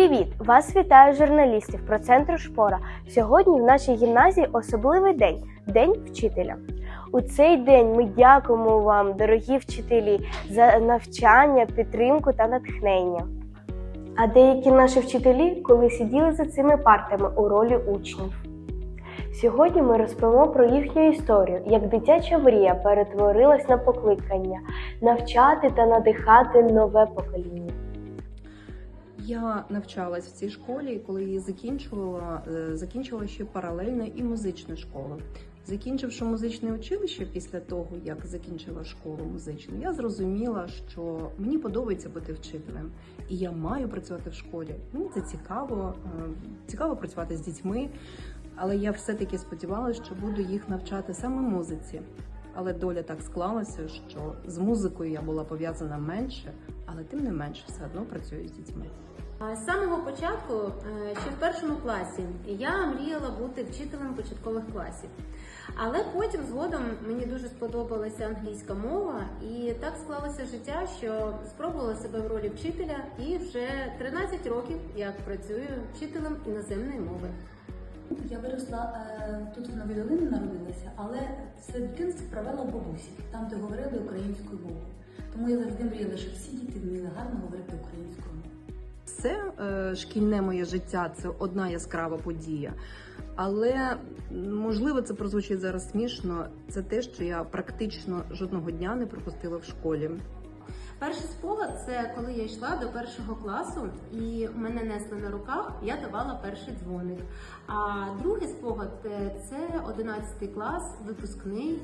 Привіт! Вас вітаю журналістів про центру Шпора. Сьогодні в нашій гімназії особливий день День вчителя. У цей день ми дякуємо вам, дорогі вчителі, за навчання, підтримку та натхнення. А деякі наші вчителі, коли сиділи за цими партами у ролі учнів. Сьогодні ми розповімо про їхню історію, як дитяча мрія перетворилась на покликання навчати та надихати нове покоління. Я навчалась в цій школі, коли її закінчувала, е, закінчувала ще паралельно і музичну школу. Закінчивши музичне училище після того, як закінчила школу музичну, я зрозуміла, що мені подобається бути вчителем, і я маю працювати в школі. Мені це цікаво, е, цікаво працювати з дітьми, але я все-таки сподівалася, що буду їх навчати саме музиці. Але доля так склалася, що з музикою я була пов'язана менше, але тим не менше все одно працюю з дітьми. З самого початку, е, ще в першому класі, я мріяла бути вчителем початкових класів. Але потім згодом мені дуже сподобалася англійська мова, і так склалося життя, що спробувала себе в ролі вчителя, і вже 13 років як працюю вчителем іноземної мови. Я виросла е, тут в Новій Долині народилася, але все дитинство провела в бабусі, там, де говорили українською мовою. Тому я завжди мріяла, щоб всі діти вміли гарно говорити українською мовою. Все е, шкільне моє життя це одна яскрава подія. Але можливо, це прозвучить зараз смішно. Це те, що я практично жодного дня не пропустила в школі. Перший спогад це коли я йшла до першого класу і мене несли на руках, я давала перший дзвоник. А другий спогад це 11 клас, випускний,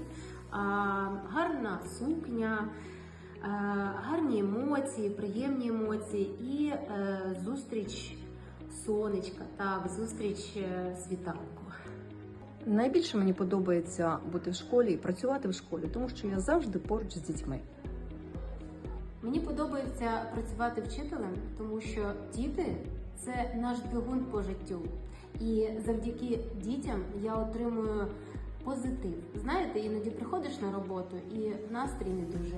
гарна сукня, е, гарні емоції, приємні емоції і е, зустріч сонечка, так, зустріч е, світанку. Найбільше мені подобається бути в школі і працювати в школі, тому що я завжди поруч з дітьми. Мені подобається працювати вчителем, тому що діти це наш двигун по життю. І завдяки дітям я отримую позитив. Знаєте, іноді приходиш на роботу і настрій не дуже.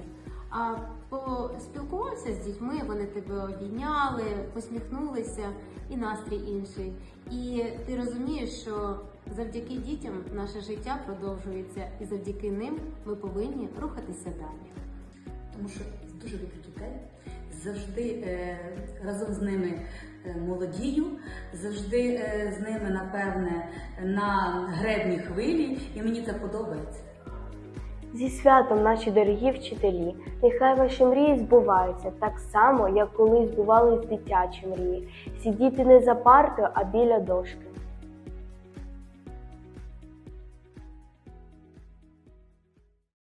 А поспілкувався з дітьми, вони тебе обійняли, посміхнулися, і настрій інший. І ти розумієш, що завдяки дітям наше життя продовжується, і завдяки ним ми повинні рухатися далі. Тому що дуже люблю дітей, завжди е, разом з ними е, молодію, завжди е, з ними, напевне, на гребні хвилі, і мені це подобається. Зі святом, наші дорогі вчителі, нехай ваші мрії збуваються так само, як колись збувались дитячі мрії. Сидіти не за партою, а біля дошки.